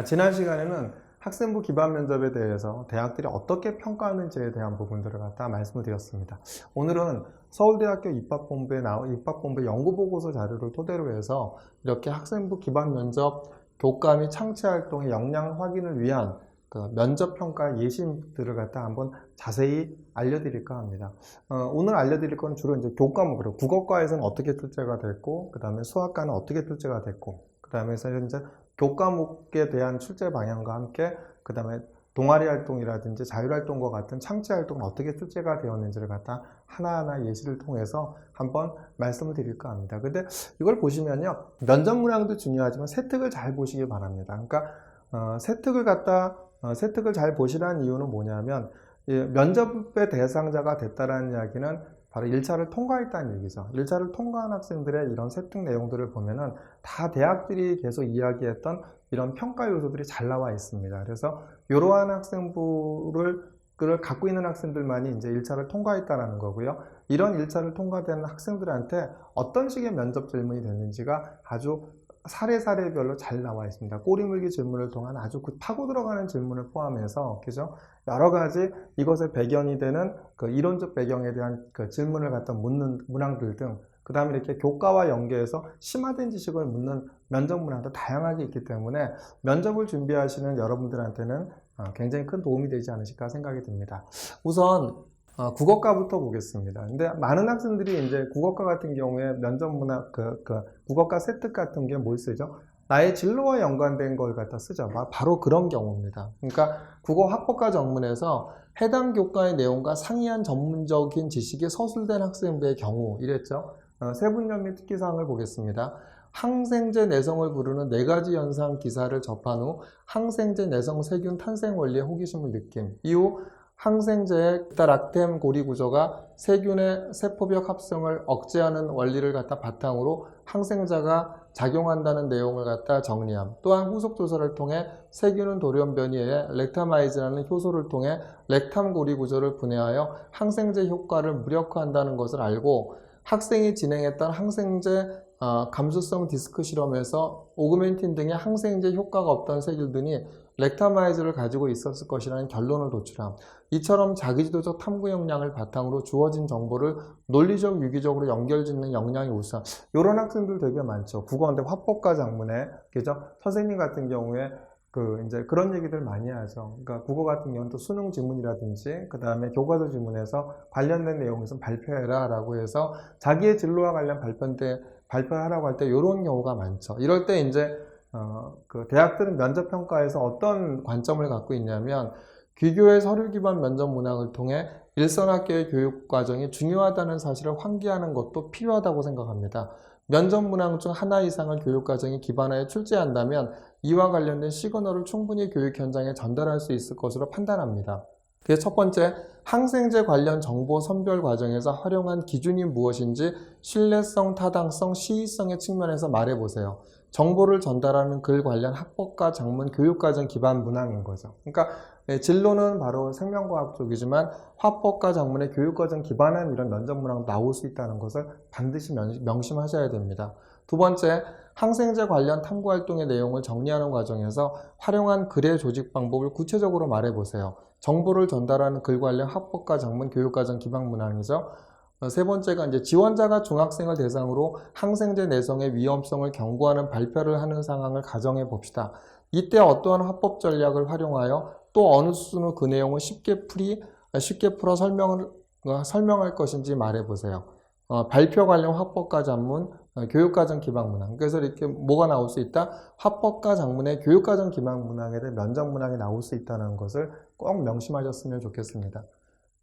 아, 지난 시간에는 학생부 기반 면접에 대해서 대학들이 어떻게 평가하는지에 대한 부분들을 갖다 말씀을 드렸습니다. 오늘은 서울대학교 입학본부에 나오 입학본부 연구보고서 자료를 토대로 해서 이렇게 학생부 기반 면접 교과 및 창체 활동의 역량 확인을 위한 그 면접 평가 예시들을 갖다 한번 자세히 알려드릴까 합니다. 어, 오늘 알려드릴 건 주로 이제 교과목으로 국어과에서는 어떻게 출제가 됐고, 그 다음에 수학과는 어떻게 출제가 됐고, 그 다음에 이제 교과목에 대한 출제 방향과 함께 그 다음에 동아리 활동이라든지 자율활동과 같은 창체 활동은 어떻게 출제가 되었는지를 갖다 하나하나 예시를 통해서 한번 말씀을 드릴까 합니다. 근데 이걸 보시면요. 면접 문항도 중요하지만 세특을 잘 보시기 바랍니다. 그러니까 어, 세특을 갖다 어, 세특을 잘 보시라는 이유는 뭐냐면 이 면접의 대상자가 됐다라는 이야기는 바로 1차를 통과했다는 얘기죠. 1차를 통과한 학생들의 이런 세특 내용들을 보면은 다 대학들이 계속 이야기했던 이런 평가 요소들이 잘 나와 있습니다. 그래서 이러한 학생부를 를 갖고 있는 학생들만이 이제 1차를 통과했다라는 거고요. 이런 1차를 통과된 학생들한테 어떤 식의 면접 질문이 됐는지가 아주 사례사례별로 잘 나와 있습니다. 꼬리물기 질문을 통한 아주 그 파고 들어가는 질문을 포함해서 그죠? 여러 가지 이것의 배경이 되는 그 이론적 배경에 대한 그 질문을 갖다 묻는 문항들 등, 그 다음에 이렇게 교과와 연계해서 심화된 지식을 묻는 면접 문항도 다양하게 있기 때문에 면접을 준비하시는 여러분들한테는 어, 굉장히 큰 도움이 되지 않으실까 생각이 듭니다. 우선 어, 국어과부터 보겠습니다. 근데 많은 학생들이 이제 국어과 같은 경우에 면접 문학 그, 그 국어과 세특 같은 게 뭘 쓰죠? 나의 진로와 연관된 걸 갖다 쓰죠. 바- 바로 그런 경우입니다. 그러니까 국어 학법과 정문에서 해당 교과의 내용과 상이한 전문적인 지식이 서술된 학생부의 경우 이랬죠. 어, 세분열 및 특기사항을 보겠습니다. 항생제 내성을 부르는 네 가지 현상 기사를 접한 후 항생제 내성 세균 탄생 원리에 호기심을 느낌. 이후 항생제의 락템 고리 구조가 세균의 세포벽 합성을 억제하는 원리를 갖다 바탕으로 항생자가 작용한다는 내용을 갖다 정리함. 또한 후속 조사를 통해 세균은 돌연 변이에 렉타마이즈라는 효소를 통해 렉탐 고리 구조를 분해하여 항생제 효과를 무력화한다는 것을 알고 학생이 진행했던 항생제 어, 감수성 디스크 실험에서 오그멘틴 등의 항생제 효과가 없던 세균들이 렉타마이즈를 가지고 있었을 것이라는 결론을 도출함. 이처럼 자기지도적 탐구 역량을 바탕으로 주어진 정보를 논리적, 유기적으로 연결짓는 역량이 우수함. 이런 학생들 되게 많죠. 국어인데 화법과 작문에, 그죠? 선생님 같은 경우에 그 이제 그런 얘기들 많이 하죠. 그러니까 국어 같은 경우는 또 수능 지문이라든지 그 다음에 교과서 지문에서 관련된 내용에서 발표해라라고 해서 자기의 진로와 관련 발표인데 발표하라고 할 때 이런 경우가 많죠. 이럴 때 이제 어, 그 대학들은 면접 평가에서 어떤 관점을 갖고 있냐면 귀교의 서류 기반 면접 문항을 통해 일선학교의 교육 과정이 중요하다는 사실을 환기하는 것도 필요하다고 생각합니다. 면접 문항 중 하나 이상을 교육 과정에 기반하여 출제한다면 이와 관련된 시그널을 충분히 교육 현장에 전달할 수 있을 것으로 판단합니다. 그래서 첫 번째, 항생제 관련 정보 선별 과정에서 활용한 기준이 무엇인지 신뢰성, 타당성, 시의성의 측면에서 말해보세요. 정보를 전달하는 글 관련 학법과 장문 교육과정 기반 문항인 거죠. 그러니까 예, 진로는 바로 생명과학 쪽이지만 화법과 장문의 교육과정 기반한 이런 면접 문항 나올 수 있다는 것을 반드시 명- 명심하셔야 됩니다. 두 번째, 항생제 관련 탐구 활동의 내용을 정리하는 과정에서 활용한 글의 조직 방법을 구체적으로 말해보세요. 정보를 전달하는 글 관련 학법과 장문 교육과정 기반 문항이죠. 어, 세 번째가 이제 지원자가 중학생을 대상으로 항생제 내성의 위험성을 경고하는 발표를 하는 상황을 가정해 봅시다. 이때 어떠한 화법 전략을 활용하여 또 어느 수준으로 그 내용을 쉽게 풀이 쉽게 풀어 설명을 어, 설명할 것인지 말해 보세요. 어, 발표 관련 화법과 장문, 어, 교육과정 기반 문항. 그래서 이렇게 뭐가 나올 수 있다? 화법과 장문의 교육과정 기반 문항에 대해 면접 문항이 나올 수 있다는 것을 꼭 명심하셨으면 좋겠습니다.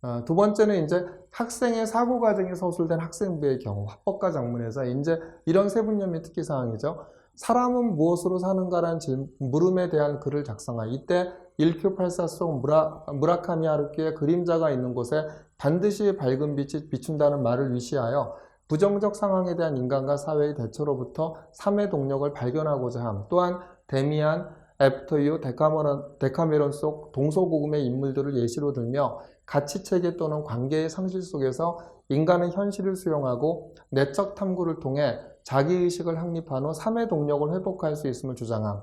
어, 두 번째는 이제 학생의 사고 과정이 서술된 학생부의 경우 화법과 장문에서 이제 이런 세분념 및 특기 사항이죠. 사람은 무엇으로 사는가라는 질- 물음에 대한 글을 작성하. 이때 1Q84 속 무라, 무라카미 하루키의 그림자가 있는 곳에 반드시 밝은 빛이 비춘다는 말을 위시하여 부정적 상황에 대한 인간과 사회의 대처로부터 삶의 동력을 발견하고자 함. 또한 데미안, 애프터유, 데카메론, 데카메론 속 동서고금의 인물들을 예시로 들며 가치체계 또는 관계의 상실 속에서 인간은 현실을 수용하고 내적 탐구를 통해 자기의식을 확립한 후 삶의 동력을 회복할 수 있음을 주장함.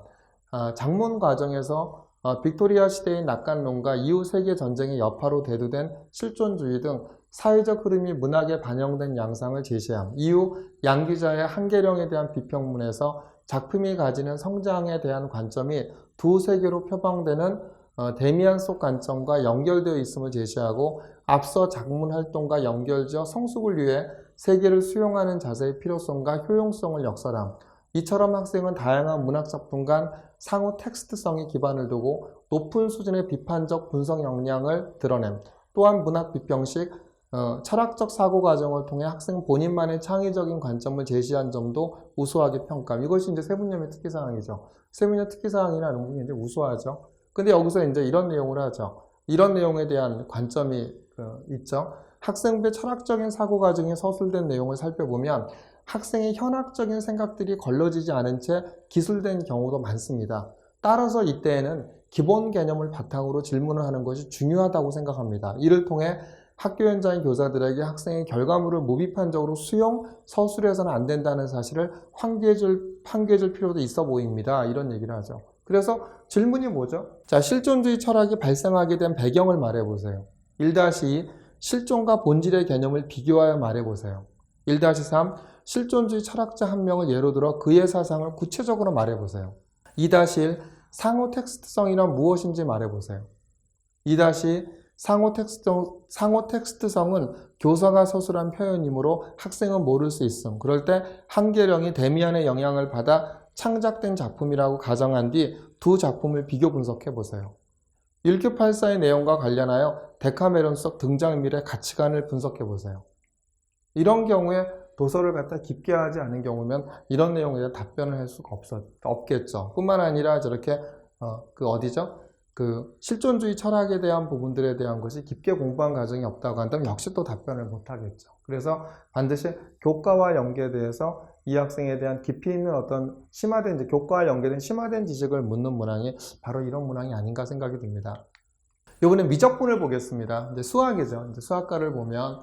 아, 장문 과정에서 어, 빅토리아 시대의 낙관론과 이후 세계 전쟁의 여파로 대두된 실존주의 등 사회적 흐름이 문학에 반영된 양상을 제시함. 이후 양 기자의 한계령에 대한 비평문에서 작품이 가지는 성장에 대한 관점이 두 세계로 표방되는 어, 데미안 속 관점과 연결되어 있음을 제시하고 앞서 작문 활동과 연결지어 성숙을 위해 세계를 수용하는 자세의 필요성과 효용성을 역설함. 이처럼 학생은 다양한 문학 작품 간 상호 텍스트성에 기반을 두고 높은 수준의 비판적 분석 역량을 드러냄. 또한 문학 비평식 어, 철학적 사고 과정을 통해 학생 본인만의 창의적인 관점을 제시한 점도 우수하게 평가함. 이것이 이제 세분념의 특기사항이죠. 세분념 특기사항이라는 게 이제 우수하죠. 근데 여기서 이제 이런 내용을 하죠. 이런 내용에 대한 관점이 어, 있죠. 학생부의 철학적인 사고 과정에 서술된 내용을 살펴보면 학생의 현학적인 생각들이 걸러지지 않은 채 기술된 경우도 많습니다. 따라서 이때에는 기본 개념을 바탕으로 질문을 하는 것이 중요하다고 생각합니다. 이를 통해 학교 현장의 교사들에게 학생의 결과물을 무비판적으로 수용, 서술해서는 안 된다는 사실을 환기해줄, 환기해줄 필요도 있어 보입니다. 이런 얘기를 하죠. 그래서 질문이 뭐죠? 자, 실존주의 철학이 발생하게 된 배경을 말해보세요. 1-2 실존과 본질의 개념을 비교하여 말해보세요. 1-3 실존주의 철학자 한 명을 예로 들어 그의 사상을 구체적으로 말해보세요. 2-1 상호 텍스트성이란 무엇인지 말해보세요. 2- 상호 텍스트성, 상호 텍스트성은 교사가 서술한 표현이므로 학생은 모를 수 있음. 그럴 때 한계령이 데미안의 영향을 받아 창작된 작품이라고 가정한 뒤 두 작품을 비교 분석해 보세요. 1984의 내용과 관련하여 데카메론 속 등장인물의 가치관을 분석해 보세요. 이런 경우에 도서를 갖다 깊게 하지 않은 경우면 이런 내용에 대한 답변을 할 수가 없어, 없겠죠. 뿐만 아니라 저렇게 어, 그 어디죠? 그 실존주의 철학에 대한 부분들에 대한 것이 깊게 공부한 과정이 없다고 한다면 역시 또 답변을 못 하겠죠. 그래서 반드시 교과와 연계돼서 이 학생에 대한 깊이 있는 어떤 심화된 교과와 연계된 심화된 지식을 묻는 문항이 바로 이런 문항이 아닌가 생각이 듭니다. 이번에 미적분을 보겠습니다. 이제 수학이죠. 이제 수학과를 보면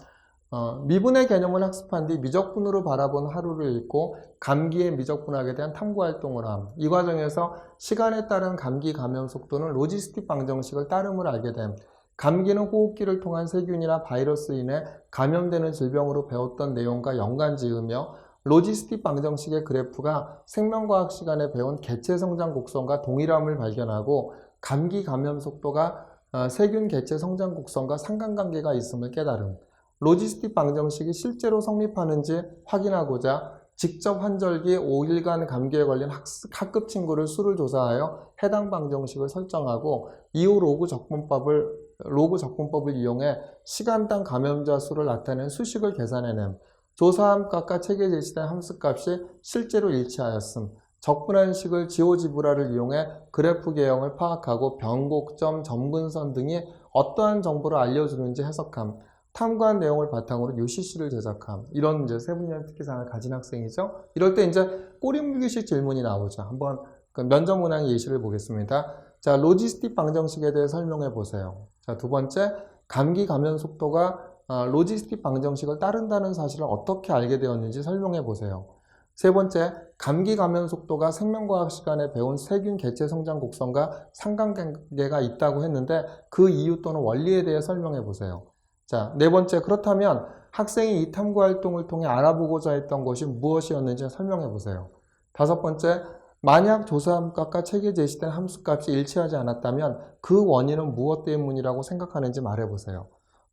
어, 미분의 개념을 학습한 뒤 미적분으로 바라본 하루를 읽고 감기의 미적분학에 대한 탐구 활동을 함. 이 과정에서 시간에 따른 감기 감염 속도는 로지스틱 방정식을 따름을 알게 됨. 감기는 호흡기를 통한 세균이나 바이러스 인해 감염되는 질병으로 배웠던 내용과 연관 지으며 로지스틱 방정식의 그래프가 생명과학 시간에 배운 개체 성장 곡선과 동일함을 발견하고 감기 감염 속도가 어, 세균 개체 성장 곡선과 상관관계가 있음을 깨달음. 로지스틱 방정식이 실제로 성립하는지 확인하고자 직접 환절기 5일간 감기에 걸린 학습, 학급 친구를 수를 조사하여 해당 방정식을 설정하고 이후 로그 적분법을 로그 적분법을 이용해 시간당 감염자 수를 나타낸 수식을 계산해냄. 조사함 값과 책에 제시된 함수값이 실제로 일치하였음. 적분한 식을 지오지브라를 이용해 그래프 개형을 파악하고 변곡점, 점근선 등이 어떠한 정보를 알려주는지 해석함. 탐구한 내용을 바탕으로 UCC를 제작함. 이런 이제 세분열 특기상을 가진 학생이죠. 이럴 때 이제 꼬리물기식 질문이 나오죠. 한번 그 면접 문항 예시를 보겠습니다. 자, 로지스틱 방정식에 대해 설명해 보세요. 자, 두 번째, 감기 감염 속도가 어, 로지스틱 방정식을 따른다는 사실을 어떻게 알게 되었는지 설명해 보세요. 세 번째, 감기 감염 속도가 생명과학 시간에 배운 세균 개체 성장 곡선과 상관관계가 있다고 했는데 그 이유 또는 원리에 대해 설명해 보세요. 자, 네 번째, 그렇다면 학생이 이 탐구 활동을 통해 알아보고자 했던 것이 무엇이었는지 설명해 보세요. 다섯 번째, 만약 조사함값과 책에 제시된 함수값이 일치하지 않았다면 그 원인은 무엇 때문이라고 생각하는지 말해 보세요.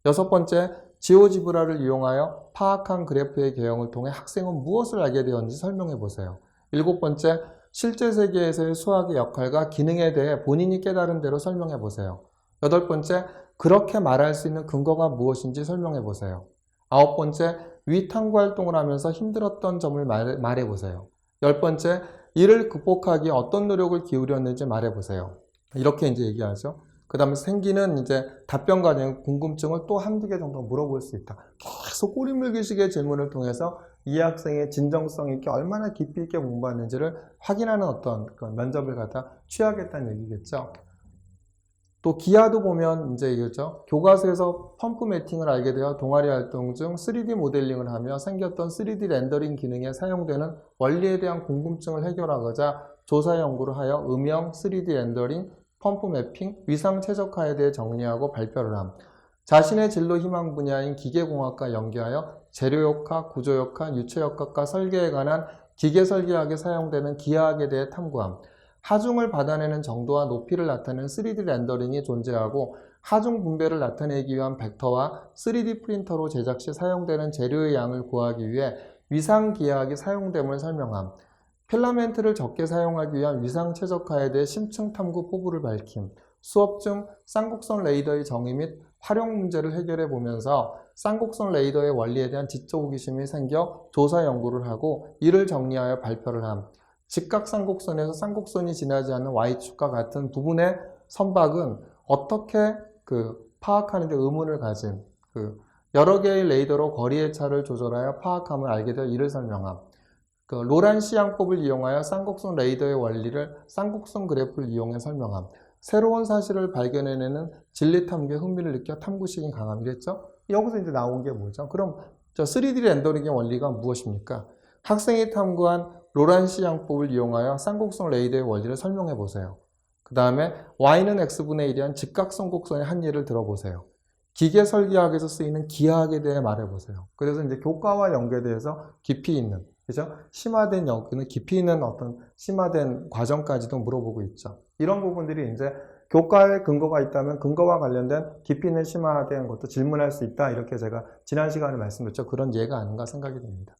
여섯 번째, 지오지브라를 이용하여 파악한 그래프의 개형을 통해 학생은 무엇을 알게 되었는지 설명해 보세요. 일곱 번째, 실제 세계에서의 수학의 역할과 기능에 대해 본인이 깨달은 대로 설명해 보세요. 여덟 번째, 그렇게 말할 수 있는 근거가 무엇인지 설명해 보세요. 아홉 번째, 위 탐구 활동을 하면서 힘들었던 점을 말해 보세요. 열 번째, 이를 극복하기에 어떤 노력을 기울였는지 말해 보세요. 이렇게 이제 얘기하죠. 그 다음에 생기는 이제 답변 과정 궁금증을 또 한두 개 정도 물어볼 수 있다. 계속 꼬리물기식의 질문을 통해서 이 학생의 진정성 있게 얼마나 깊이 있게 공부하는지를 확인하는 어떤 그 면접을 갖다 취하겠다는 얘기겠죠. 또 기아도 보면 이제 이거죠. 교과서에서 펌프 매팅을 알게 되어 동아리 활동 중 3D 모델링을 하며 생겼던 3D 렌더링 기능에 사용되는 원리에 대한 궁금증을 해결하고자 조사 연구를 하여 음영, 3D 렌더링, 펌프 매핑, 위상 최적화에 대해 정리하고 발표를 함. 자신의 진로 희망 분야인 기계공학과 연계하여 재료역학, 구조역학, 유체역학과 설계에 관한 기계 설계학에 사용되는 기하학에 대해 탐구함. 하중을 받아내는 정도와 높이를 나타내는 3D 렌더링이 존재하고 하중 분배를 나타내기 위한 벡터와 3D 프린터로 제작 시 사용되는 재료의 양을 구하기 위해 위상 기하학이 사용됨을 설명함. 필라멘트를 적게 사용하기 위한 위상 최적화에 대해 심층 탐구 포부를 밝힘. 수업 중 쌍곡선 레이더의 정의 및 활용 문제를 해결해 보면서 쌍곡선 레이더의 원리에 대한 지적 호기심이 생겨 조사 연구를 하고 이를 정리하여 발표를 함. 직각 쌍곡선에서 쌍곡선이 지나지 않는 Y축과 같은 부분의 선박은 어떻게 그 파악하는데 의문을 가진 그 여러 개의 레이더로 거리의 차를 조절하여 파악함을 알게 되어 이를 설명함. 그 로란 시향법을 이용하여 쌍곡선 레이더의 원리를 쌍곡선 그래프를 이용해 설명함. 새로운 사실을 발견해내는 진리 탐구에 흥미를 느껴 탐구식이 강함이랬죠? 여기서 이제 나온 게 뭐죠? 그럼 저 3D 렌더링의 원리가 무엇입니까? 학생이 탐구한 로란시 양법을 이용하여 쌍곡선 레이더의 원리를 설명해 보세요. 그 다음에 y는 x분의 1이 한 직각선 곡선의 한 예를 들어보세요. 기계 설계학에서 쓰이는 기하학에 대해 말해보세요. 그래서 이제 교과와 연계돼서 깊이 있는, 그죠? 심화된 연구는 깊이 있는 어떤 심화된 과정까지도 물어보고 있죠. 이런 부분들이 이제 교과에 근거가 있다면 근거와 관련된 깊이 있는 심화된 것도 질문할 수 있다. 이렇게 제가 지난 시간에 말씀드렸죠. 그런 예가 아닌가 생각이 듭니다.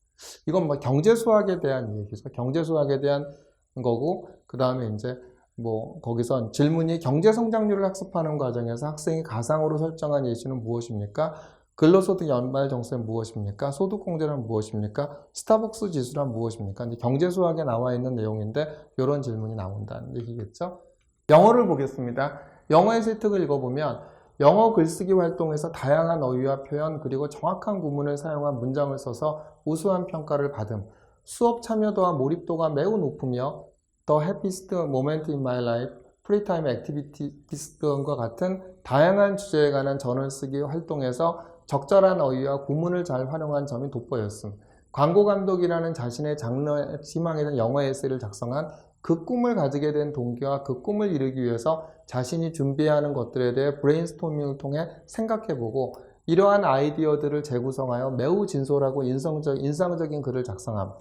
이건 뭐 경제 수학에 대한 얘기죠. 경제 수학에 대한 거고 그 다음에 이제 뭐 거기선 질문이 경제 성장률을 학습하는 과정에서 학생이 가상으로 설정한 예시는 무엇입니까? 근로소득 연말 정세는 무엇입니까? 소득 공제는 무엇입니까? 스타벅스 지수란 무엇입니까? 이제 경제 수학에 나와 있는 내용인데 이런 질문이 나온다는 얘기겠죠. 영어를 보겠습니다. 영어의 세특을 읽어보면 영어 글쓰기 활동에서 다양한 어휘와 표현 그리고 정확한 구문을 사용한 문장을 써서 우수한 평가를 받음. 수업 참여도와 몰입도가 매우 높으며 The happiest moment in my life, free time activities 등과 같은 다양한 주제에 관한 전을 쓰기 활동에서 적절한 어휘와 구문을 잘 활용한 점이 돋보였음. 광고 감독이라는 자신의 장르 희망에 대한 영어 에세이를 작성한 그 꿈을 가지게 된 동기와 그 꿈을 이루기 위해서 자신이 준비하는 것들에 대해 브레인스토밍을 통해 생각해보고 이러한 아이디어들을 재구성하여 매우 진솔하고 인성적, 인상적인 글을 작성함.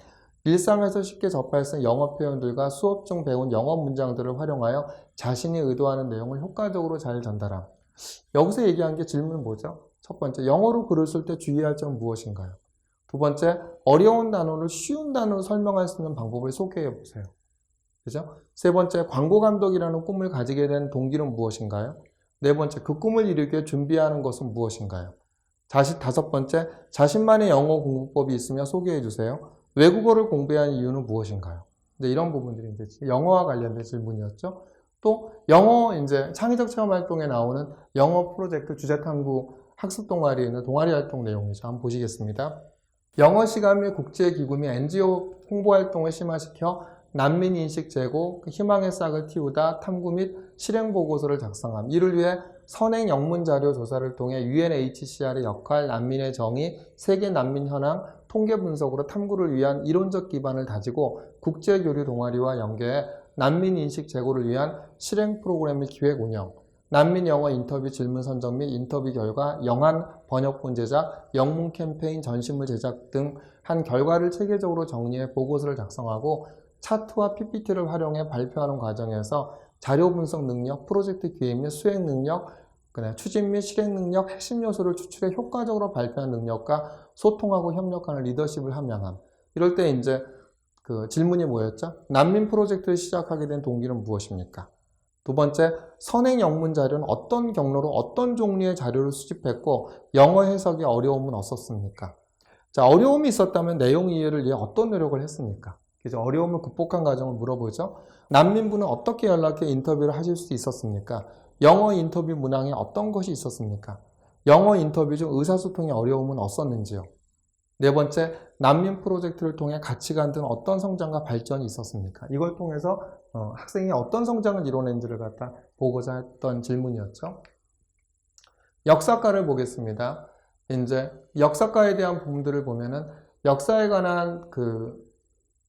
일상에서 쉽게 접할 수 있는 영어 표현들과 수업 중 배운 영어 문장들을 활용하여 자신이 의도하는 내용을 효과적으로 잘 전달함. 여기서 얘기한 게 질문은 뭐죠? 첫 번째, 영어로 글을 쓸 때 주의할 점은 무엇인가요? 두 번째, 어려운 단어를 쉬운 단어로 설명할 수 있는 방법을 소개해 보세요. 그죠? 세 번째, 광고 감독이라는 꿈을 가지게 된 동기는 무엇인가요? 네 번째, 그 꿈을 이루기 위해 준비하는 것은 무엇인가요? 다시 다섯 번째, 자신만의 영어 공부법이 있으면 소개해 주세요. 외국어를 공부한 이유는 무엇인가요? 이제 이런 부분들이 이제 영어와 관련된 질문이었죠. 또 영어 이제 창의적 체험 활동에 나오는 영어 프로젝트 주제 탐구 학습 동아리에 있는 동아리 활동 내용이죠. 한번 보시겠습니다. 영어 시간 및 국제 기구 및 NGO 홍보 활동을 심화시켜 난민 인식 제고, 그 희망의 싹을 틔우다 탐구 및 실행 보고서를 작성함. 이를 위해 선행 영문 자료 조사를 통해 UNHCR의 역할, 난민의 정의, 세계 난민 현황, 통계 분석으로 탐구를 위한 이론적 기반을 다지고 국제 교류 동아리와 연계해 난민 인식 제고를 위한 실행 프로그램 및 기획 운영, 난민 영어 인터뷰 질문 선정 및 인터뷰 결과 영한 번역본 제작, 영문 캠페인 전시물 제작 등 한 결과를 체계적으로 정리해 보고서를 작성하고 차트와 PPT를 활용해 발표하는 과정에서 자료 분석 능력, 프로젝트 기획 및 수행 능력, 그다음 추진 및 실행 능력, 핵심 요소를 추출해 효과적으로 발표하는 능력과 소통하고 협력하는 리더십을 함양함. 이럴 때 이제 그 질문이 뭐였죠? 난민 프로젝트를 시작하게 된 동기는 무엇입니까? 두 번째, 선행 영문 자료는 어떤 경로로 어떤 종류의 자료를 수집했고 영어 해석에 어려움은 없었습니까? 자, 어려움이 있었다면 내용 이해를 위해 어떤 노력을 했습니까? 그래서 어려움을 극복한 과정을 물어보죠. 난민분은 어떻게 연락해 인터뷰를 하실 수 있었습니까? 영어 인터뷰 문항에 어떤 것이 있었습니까? 영어 인터뷰 중 의사소통의 어려움은 없었는지요? 네 번째, 난민 프로젝트를 통해 가치관 등 어떤 성장과 발전이 있었습니까? 이걸 통해서 어, 학생이 어떤 성장을 이뤄낸지를 갖다 보고자 했던 질문이었죠. 역사과를 보겠습니다. 이제 역사과에 대한 부분들을 보면은 역사에 관한 그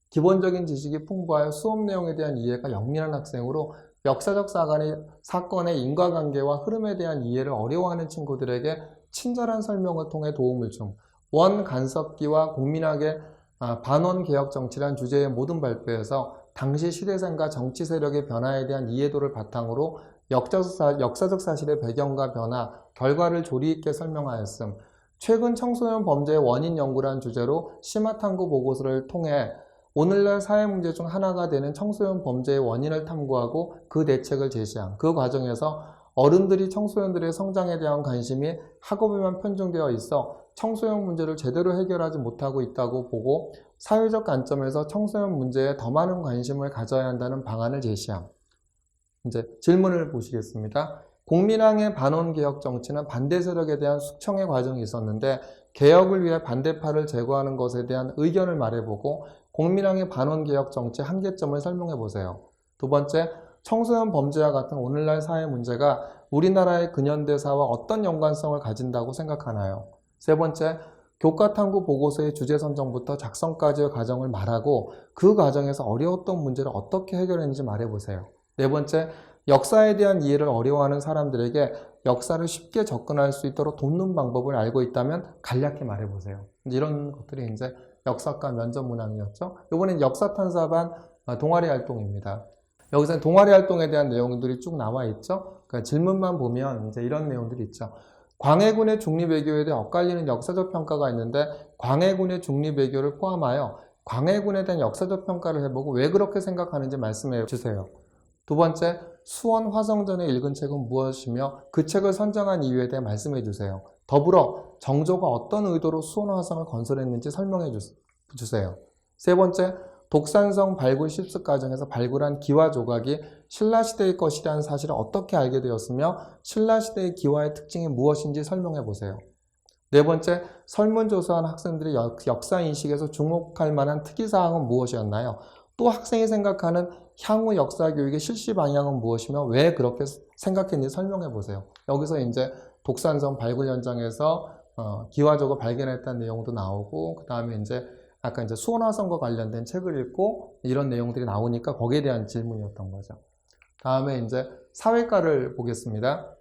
기본적인 지식이 풍부하여 수업 내용에 대한 이해가 영민한 학생으로 역사적 사건의, 사건의 인과관계와 흐름에 대한 이해를 어려워하는 친구들에게 친절한 설명을 통해 도움을 줌. 원 간섭기와 국민학의 아, 반원 개혁 정치란 주제의 모든 발표에서 당시 시대상과 정치 세력의 변화에 대한 이해도를 바탕으로 역사적, 사실의 배경과 변화, 결과를 조리 있게 설명하였음. 최근 청소년 범죄의 원인 연구란 주제로 심화 탐구 보고서를 통해 오늘날 사회 문제 중 하나가 되는 청소년 범죄의 원인을 탐구하고 그 대책을 제시한 그 과정에서 어른들이 청소년들의 성장에 대한 관심이 학업에만 편중되어 있어 청소년 문제를 제대로 해결하지 못하고 있다고 보고 사회적 관점에서 청소년 문제에 더 많은 관심을 가져야 한다는 방안을 제시함. 이제 질문을 보시겠습니다. 국민항의 반원 개혁 정치는 반대 세력에 대한 숙청의 과정이 있었는데 개혁을 위해 반대파를 제거하는 것에 대한 의견을 말해보고 국민항의 반원 개혁 정치 한계점을 설명해 보세요. 두 번째, 청소년 범죄와 같은 오늘날 사회 문제가 우리나라의 근현대사와 어떤 연관성을 가진다고 생각하나요? 세 번째, 교과 탐구 보고서의 주제 선정부터 작성까지의 과정을 말하고 그 과정에서 어려웠던 문제를 어떻게 해결했는지 말해보세요. 네 번째, 역사에 대한 이해를 어려워하는 사람들에게 역사를 쉽게 접근할 수 있도록 돕는 방법을 알고 있다면 간략히 말해보세요. 이런 것들이 이제 역사과 면접 문항이었죠. 이번엔 역사탐사반 어, 동아리 활동입니다. 여기서는 동아리 활동에 대한 내용들이 쭉 나와 있죠. 그러니까 질문만 보면 이제 이런 내용들이 있죠. 광해군의 중립외교에 대해 엇갈리는 역사적 평가가 있는데 광해군의 중립외교를 포함하여 광해군에 대한 역사적 평가를 해보고 왜 그렇게 생각하는지 말씀해 주세요. 두 번째, 수원 화성전에 읽은 책은 무엇이며 그 책을 선정한 이유에 대해 말씀해 주세요. 더불어 정조가 어떤 의도로 수원 화성을 건설했는지 설명해 주, 세요 세 번째, 독산성 발굴 실습 과정에서 발굴한 기와 조각이 신라시대의 것이라는 사실을 어떻게 알게 되었으며 신라시대의 기와의 특징이 무엇인지 설명해 보세요. 네 번째, 설문조사한 학생들의 역- 역사인식에서 주목할 만한 특이사항은 무엇이었나요? 또 학생이 생각하는 향후 역사 교육의 실시 방향은 무엇이며 왜 그렇게 생각했는지 설명해 보세요. 여기서 이제 독산성 발굴 현장에서 어, 기와적을 발견했다는 내용도 나오고 그 다음에 이제 아까 이제 수원화성과 관련된 책을 읽고 이런 내용들이 나오니까 거기에 대한 질문이었던 거죠. 다음에 이제 사회과를 보겠습니다.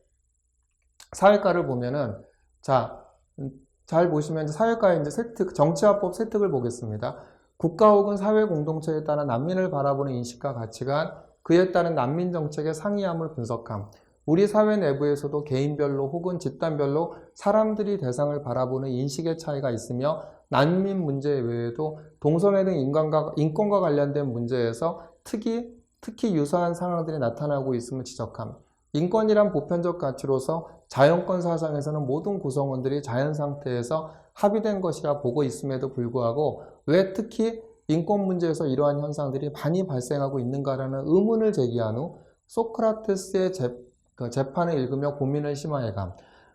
사회과를 보면은 자, 음, 잘 보시면 이제 사회과의 이제 세특, 정치화법 세특을 보겠습니다. 국가 혹은 사회 공동체에 따른 난민을 바라보는 인식과 가치관, 그에 따른 난민 정책의 상이함을 분석함. 우리 사회 내부에서도 개인별로 혹은 집단별로 사람들이 대상을 바라보는 인식의 차이가 있으며 난민 문제 외에도 동성애 등 인간과, 인권과 관련된 문제에서 특히, 특히 유사한 상황들이 나타나고 있음을 지적함. 인권이란 보편적 가치로서 자연권 사상에서는 모든 구성원들이 자연 상태에서 합의된 것이라 보고 있음에도 불구하고 왜 특히 인권 문제에서 이러한 현상들이 많이 발생하고 있는가라는 의문을 제기한 후 소크라테스의 재, 그 재판을 읽으며 고민을 심화해감.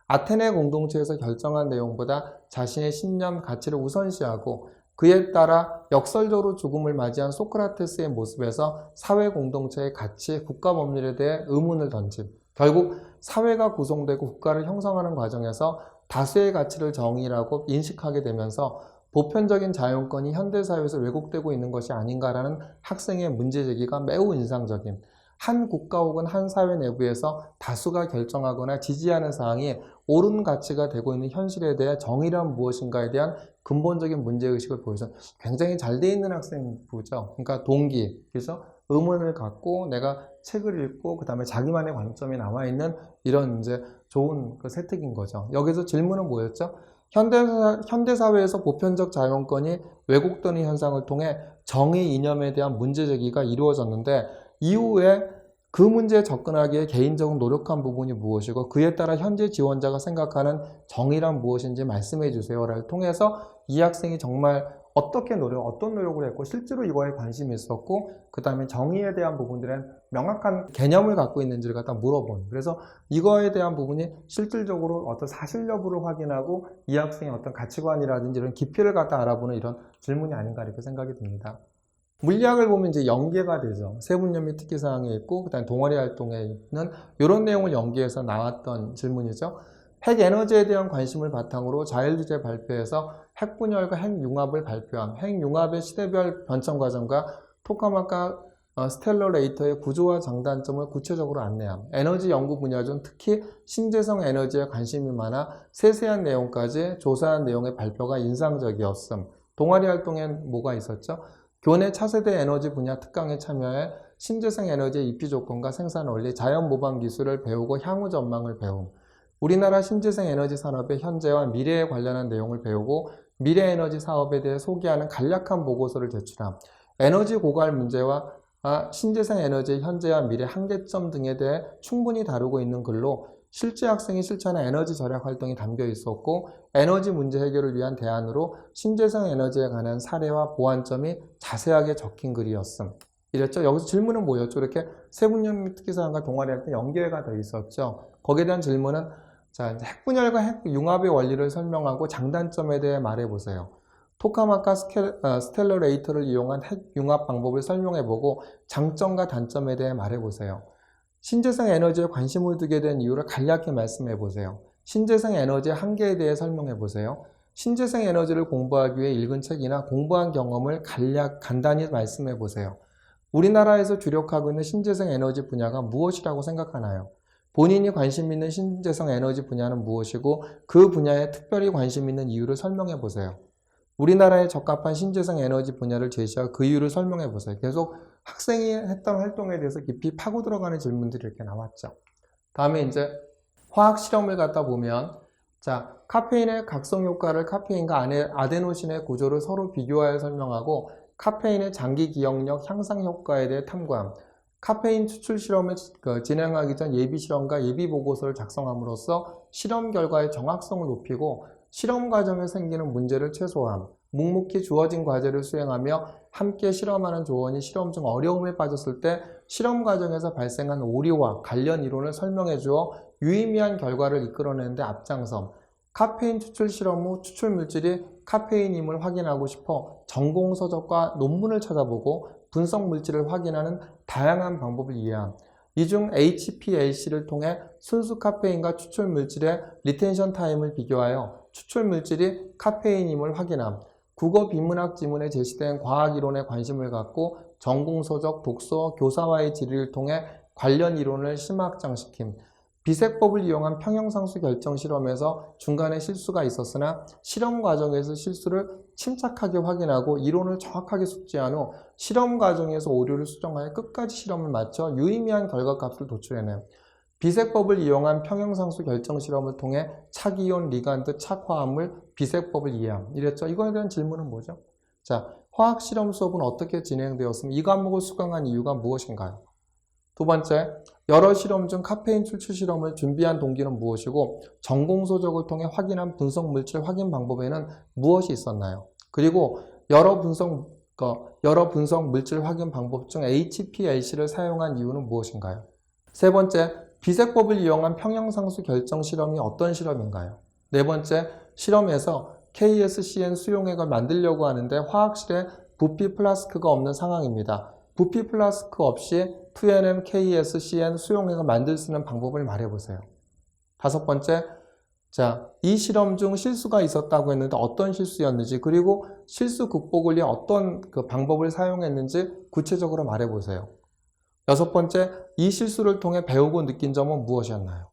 아테네 공동체에서 결정한 내용보다 자신의 신념, 가치를 우선시하고 그에 따라 역설적으로 죽음을 맞이한 소크라테스의 모습에서 사회 공동체의 가치, 국가 법률에 대해 의문을 던짐. 결국 사회가 구성되고 국가를 형성하는 과정에서 다수의 가치를 정의라고 인식하게 되면서 보편적인 자연권이 현대사회에서 왜곡되고 있는 것이 아닌가라는 학생의 문제 제기가 매우 인상적임. 한 국가 혹은 한 사회 내부에서 다수가 결정하거나 지지하는 사항이 옳은 가치가 되고 있는 현실에 대해 정의란 무엇인가에 대한 근본적인 문제의식을 보여서 굉장히 잘 돼 있는 학생부죠. 그러니까 동기, 그래서 의문을 갖고 내가 책을 읽고 그 다음에 자기만의 관점이 나와 있는 이런 이제 좋은 그 세특인 거죠. 여기서 질문은 뭐였죠? 현대사, 현대사회에서 보편적 자연권이 왜곡되는 현상을 통해 정의 이념에 대한 문제 제기가 이루어졌는데 이후에 그 문제에 접근하기에 개인적으로 노력한 부분이 무엇이고 그에 따라 현재 지원자가 생각하는 정의란 무엇인지 말씀해 주세요를 통해서 이 학생이 정말 어떻게 노력, 어떤 노력을 했고 실제로 이거에 관심이 있었고 그 다음에 정의에 대한 부분들은 명확한 개념을 갖고 있는지를 갖다 물어본 그래서 이거에 대한 부분이 실질적으로 어떤 사실 여부를 확인하고 이 학생의 어떤 가치관이라든지 이런 깊이를 갖다 알아보는 이런 질문이 아닌가 이렇게 생각이 듭니다. 물리학을 보면 이제 연계가 되죠. 세분염이 특기사항에 있고, 그 다음 동아리 활동에 있는 이런 내용을 연계해서 나왔던 질문이죠. 핵 에너지에 대한 관심을 바탕으로 자율주제 발표에서 핵 분열과 핵 융합을 발표함. 핵 융합의 시대별 변천 과정과 토카마카 어, 스텔러레이터의 구조와 장단점을 구체적으로 안내함. 에너지 연구 분야 중 특히 신재생 에너지에 관심이 많아 세세한 내용까지 조사한 내용의 발표가 인상적이었음. 동아리 활동엔 뭐가 있었죠? 교내 차세대 에너지 분야 특강에 참여해 신재생 에너지의 입지 조건과 생산 원리, 자연 모방 기술을 배우고 향후 전망을 배움. 우리나라 신재생 에너지 산업의 현재와 미래에 관련한 내용을 배우고 미래 에너지 사업에 대해 소개하는 간략한 보고서를 제출함. 에너지 고갈 문제와 아, 신재생 에너지의 현재와 미래 한계점 등에 대해 충분히 다루고 있는 글로 실제 학생이 실천한 에너지 절약 활동이 담겨 있었고 에너지 문제 해결을 위한 대안으로 신재생 에너지에 관한 사례와 보완점이 자세하게 적힌 글이었음. 이랬죠. 여기서 질문은 뭐였죠? 이렇게 세분염 특기사항과 동아리 할 때 연계가 돼 있었죠. 거기에 대한 질문은 자, 핵분열과 핵융합의 원리를 설명하고 장단점에 대해 말해보세요. 토카마카 어, 스텔러레이터를 이용한 핵융합 방법을 설명해보고 장점과 단점에 대해 말해보세요. 신재생 에너지에 관심을 두게 된 이유를 간략히 말씀해 보세요. 신재생 에너지의 한계에 대해 설명해 보세요. 신재생 에너지를 공부하기 위해 읽은 책이나 공부한 경험을 간략, 간단히 말씀해 보세요. 우리나라에서 주력하고 있는 신재생 에너지 분야가 무엇이라고 생각하나요? 본인이 관심 있는 신재생 에너지 분야는 무엇이고 그 분야에 특별히 관심 있는 이유를 설명해 보세요. 우리나라에 적합한 신재생 에너지 분야를 제시하고 그 이유를 설명해 보세요. 계속 학생이 했던 활동에 대해서 깊이 파고 들어가는 질문들이 이렇게 나왔죠. 다음에 이제 화학 실험을 갖다 보면 자 카페인의 각성 효과를 카페인과 아데노신의 구조를 서로 비교하여 설명하고 카페인의 장기 기억력 향상 효과에 대해 탐구함. 카페인 추출 실험을 그 진행하기 전 예비 실험과 예비 보고서를 작성함으로써 실험 결과의 정확성을 높이고 실험 과정에 생기는 문제를 최소화함. 묵묵히 주어진 과제를 수행하며 함께 실험하는 조원이 실험 중 어려움에 빠졌을 때 실험 과정에서 발생한 오류와 관련 이론을 설명해 주어 유의미한 결과를 이끌어내는데 앞장섬. 카페인 추출 실험 후 추출 물질이 카페인임을 확인하고 싶어 전공 서적과 논문을 찾아보고 분석 물질을 확인하는 다양한 방법을 이해함. 이 중 HPLC를 통해 순수 카페인과 추출 물질의 리텐션 타임을 비교하여 추출 물질이 카페인임을 확인함. 국어 비문학 지문에 제시된 과학 이론에 관심을 갖고 전공 서적, 독서, 교사와의 질의를 통해 관련 이론을 심화확장시킴. 비색법을 이용한 평형상수 결정 실험에서 중간에 실수가 있었으나 실험 과정에서 실수를 침착하게 확인하고 이론을 정확하게 숙지한 후 실험 과정에서 오류를 수정하여 끝까지 실험을 마쳐 유의미한 결과값을 도출해냄. 비색법을 이용한 평형상수 결정 실험을 통해 차기온, 리간드, 착화합물, 비색법을 이해함. 이랬죠. 이거에 대한 질문은 뭐죠? 자, 화학 실험 수업은 어떻게 진행되었으면 이 과목을 수강한 이유가 무엇인가요? 두 번째, 여러 실험 중 카페인 출출 실험을 준비한 동기는 무엇이고 전공 소적을 통해 확인한 분석 물질 확인 방법에는 무엇이 있었나요? 그리고 여러 분석 어, 여러 분석 물질 확인 방법 중 HPLC를 사용한 이유는 무엇인가요? 세 번째, 비색법을 이용한 평형상수 결정 실험이 어떤 실험인가요? 네 번째, 실험에서 KSCN 수용액을 만들려고 하는데 화학실에 부피 플라스크가 없는 상황입니다. 부피 플라스크 없이 2NM, KSCN 수용액을 만들 수 있는 방법을 말해보세요. 다섯 번째, 자, 이 실험 중 실수가 있었다고 했는데 어떤 실수였는지, 그리고 실수 극복을 위해 어떤 그 방법을 사용했는지 구체적으로 말해보세요. 여섯 번째, 이 실수를 통해 배우고 느낀 점은 무엇이었나요?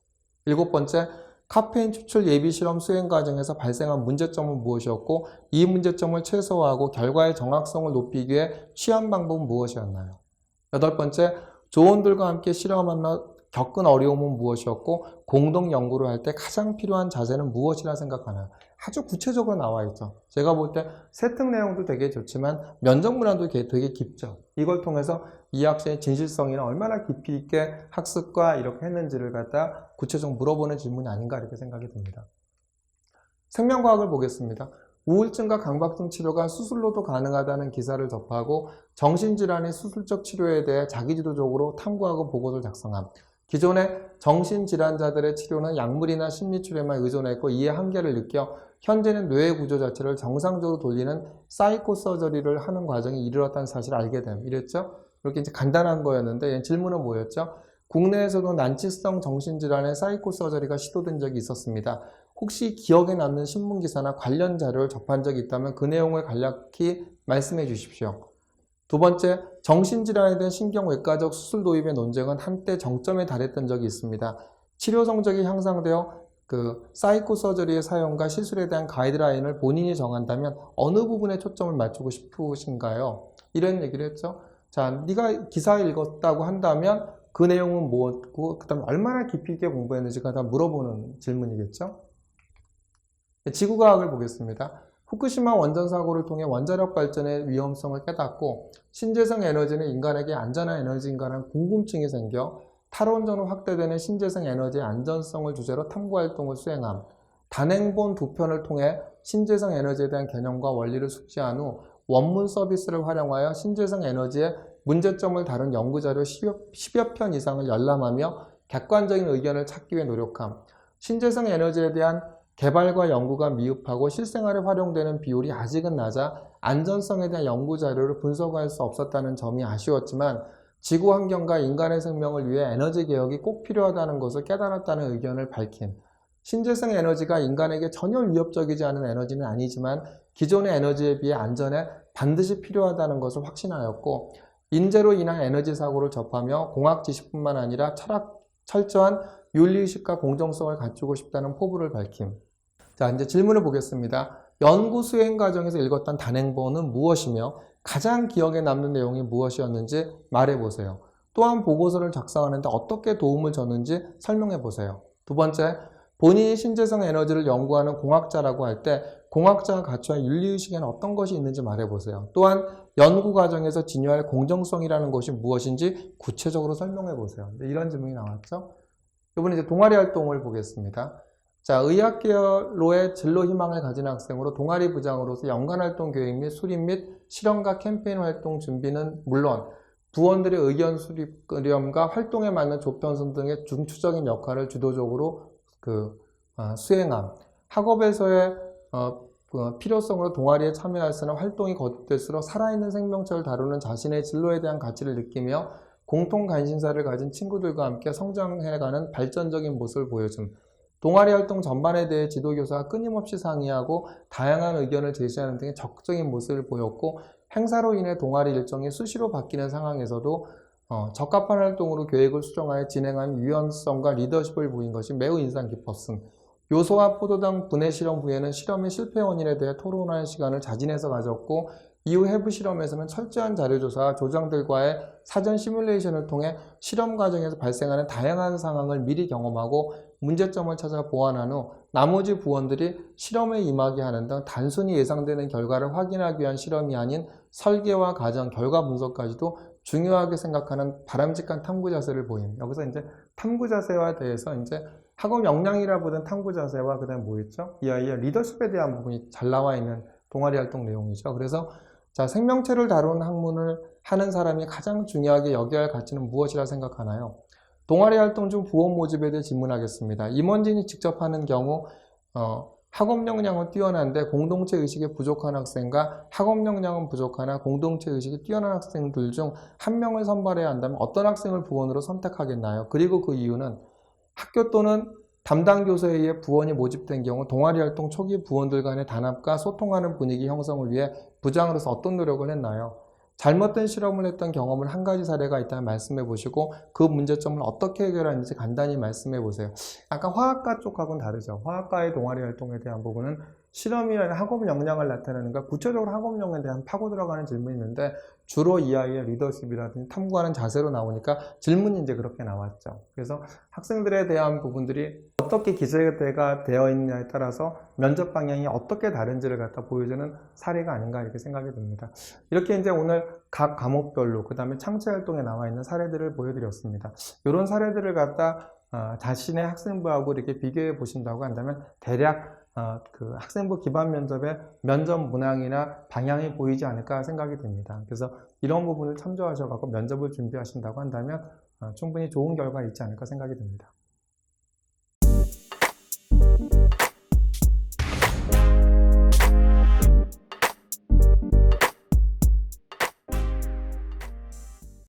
일곱 번째, 카페인 추출 예비 실험 수행 과정에서 발생한 문제점은 무엇이었고, 이 문제점을 최소화하고 결과의 정확성을 높이기 위해 취한 방법은 무엇이었나요? 여덟 번째, 조원들과 함께 실험하며 겪은 어려움은 무엇이었고 공동 연구를 할 때 가장 필요한 자세는 무엇이라 생각하나요? 아주 구체적으로 나와 있죠. 제가 볼 때 세특 내용도 되게 좋지만 면접 되게, 되게 깊죠. 이걸 통해서 이 학생의 진실성이나 얼마나 깊이 있게 학습과 이렇게 했는지를 갖다 구체적으로 물어보는 질문이 아닌가 이렇게 생각이 듭니다. 생명과학을 보겠습니다. 우울증과 강박증 치료가 수술로도 가능하다는 기사를 접하고 정신질환의 수술적 치료에 대해 자기주도적으로 탐구하고 보고서를 작성함. 기존의 정신질환자들의 치료는 약물이나 심리치료에만 의존했고 이에 한계를 느껴 현재는 뇌의 구조 자체를 정상적으로 돌리는 사이코 서저리를 하는 과정에 이르렀다는 사실을 알게 됨. 이랬죠? 이렇게 이제 간단한 거였는데 질문은 뭐였죠? 국내에서도 난치성 정신질환의 사이코 서저리가 시도된 적이 있었습니다. 혹시 기억에 남는 신문 기사나 관련 자료를 접한 적이 있다면 그 내용을 간략히 말씀해 주십시오. 두 번째, 정신질환에 대한 신경외과적 수술 도입의 논쟁은 한때 정점에 달했던 적이 있습니다. 치료 성적이 향상되어 그 사이코 서저리의 사용과 시술에 대한 가이드라인을 본인이 정한다면 어느 부분에 초점을 맞추고 싶으신가요? 이런 얘기를 했죠. 자, 네가 기사 읽었다고 한다면 그 내용은 뭐고 그다음 얼마나 깊이 있게 공부했는지가 다 물어보는 질문이겠죠. 지구과학을 보겠습니다. 후쿠시마 원전 사고를 통해 원자력 발전의 위험성을 깨닫고 신재생 에너지는 인간에게 안전한 에너지인가라는 궁금증이 생겨 탈원전으로 확대되는 신재생 에너지의 안전성을 주제로 탐구 활동을 수행함. 단행본 두 편을 통해 신재생 에너지에 대한 개념과 원리를 숙지한 후 원문 서비스를 활용하여 신재생 에너지의 문제점을 다룬 연구자료 10여 편 이상을 열람하며 객관적인 의견을 찾기 위해 노력함. 신재생 에너지에 대한 개발과 연구가 미흡하고 실생활에 활용되는 비율이 아직은 낮아 안전성에 대한 연구 자료를 분석할 수 없었다는 점이 아쉬웠지만 지구 환경과 인간의 생명을 위해 에너지 개혁이 꼭 필요하다는 것을 깨달았다는 의견을 밝힌 신재생 에너지가 인간에게 전혀 위협적이지 않은 에너지는 아니지만 기존의 에너지에 비해 안전에 반드시 필요하다는 것을 확신하였고 인재로 인한 에너지 사고를 접하며 공학 지식뿐만 아니라 철학, 철저한 윤리의식과 공정성을 갖추고 싶다는 포부를 밝힘. 자, 이제 질문을 보겠습니다. 연구 수행 과정에서 읽었던 단행본은 무엇이며 가장 기억에 남는 내용이 무엇이었는지 말해 보세요. 또한 보고서를 작성하는데 어떻게 도움을 줬는지 설명해 보세요. 두 번째, 본인이 신재생 에너지를 연구하는 공학자라고 할 때 공학자가 갖춰야 윤리의식에는 어떤 것이 있는지 말해 보세요. 또한 연구 과정에서 진유할 공정성이라는 것이 무엇인지 구체적으로 설명해 보세요. 이런 질문이 나왔죠. 이번에 이제 동아리 활동을 보겠습니다. 자, 의학계열로의 진로 희망을 가진 학생으로 동아리 부장으로서 연간활동 계획 및 수립 및 실험과 캠페인 활동 준비는 물론 부원들의 의견 수렴과 활동에 맞는 조편성 등의 중추적인 역할을 주도적으로 그 아, 수행함. 학업에서의 어, 그 필요성으로 동아리에 참여할 수는 활동이 거듭될수록 살아있는 생명체를 다루는 자신의 진로에 대한 가치를 느끼며 공통 관심사를 가진 친구들과 함께 성장해가는 발전적인 모습을 보여줌. 동아리 활동 전반에 대해 지도교사가 끊임없이 상의하고 다양한 의견을 제시하는 등의 적극적인 모습을 보였고 행사로 인해 동아리 일정이 수시로 바뀌는 상황에서도 어, 적합한 활동으로 계획을 수정하여 진행한 유연성과 리더십을 보인 것이 매우 인상 깊었음. 요소와 포도당 분해 실험 후에는 실험의 실패 원인에 대해 토론하는 시간을 자진해서 가졌고 이후 해부 실험에서는 철저한 자료조사와 조장들과의 사전 시뮬레이션을 통해 실험 과정에서 발생하는 다양한 상황을 미리 경험하고 문제점을 찾아 보완한 후 나머지 부원들이 실험에 임하게 하는 등 단순히 예상되는 결과를 확인하기 위한 실험이 아닌 설계와 과정, 결과 분석까지도 중요하게 생각하는 바람직한 탐구 자세를 보임. 여기서 이제 탐구 자세와 대해서 이제 학업 역량이라 보던 탐구 자세와 그다음 뭐였죠? 이 아이의 리더십에 대한 부분이 잘 나와 있는 동아리 활동 내용이죠. 그래서 자 생명체를 다루는 학문을 하는 사람이 가장 중요하게 여겨야 할 가치는 무엇이라 생각하나요? 동아리 활동 중 부원 모집에 대해 질문하겠습니다. 임원진이 직접 하는 경우 어, 학업 역량은 뛰어난데 공동체 의식이 부족한 학생과 학업 역량은 부족하나 공동체 의식이 뛰어난 학생들 중 한 명을 선발해야 한다면 어떤 학생을 부원으로 선택하겠나요? 그리고 그 이유는 학교 또는 담당 교사에 의해 부원이 모집된 경우 동아리 활동 초기 부원들 간의 단합과 소통하는 분위기 형성을 위해 부장으로서 어떤 노력을 했나요? 잘못된 실험을 했던 경험을 한 가지 사례가 있다면 말씀해 보시고 그 문제점을 어떻게 해결하는지 간단히 말씀해 보세요. 약간 화학과 쪽하고는 다르죠. 화학과의 동아리 활동에 대한 부분은 실험이나 학업 역량을 나타내는가 구체적으로 학업 역량에 대한 파고 들어가는 질문이 있는데 주로 이 아이의 리더십이라든지 탐구하는 자세로 나오니까 질문이 이제 그렇게 나왔죠. 그래서 학생들에 대한 부분들이 어떻게 기재가 되어 있느냐에 따라서 면접 방향이 어떻게 다른지를 갖다 보여주는 사례가 아닌가 이렇게 생각이 듭니다. 이렇게 이제 오늘 각 과목별로 그 다음에 창체 활동에 나와 있는 사례들을 보여드렸습니다. 이런 사례들을 갖다 어, 자신의 학생부하고 이렇게 비교해 보신다고 한다면 대략 어, 그 학생부 기반 면접의 면접 문항이나 방향이 보이지 않을까 생각이 듭니다. 그래서 이런 부분을 참조하셔서 면접을 준비하신다고 한다면 어, 충분히 좋은 결과 있지 않을까 생각이 듭니다.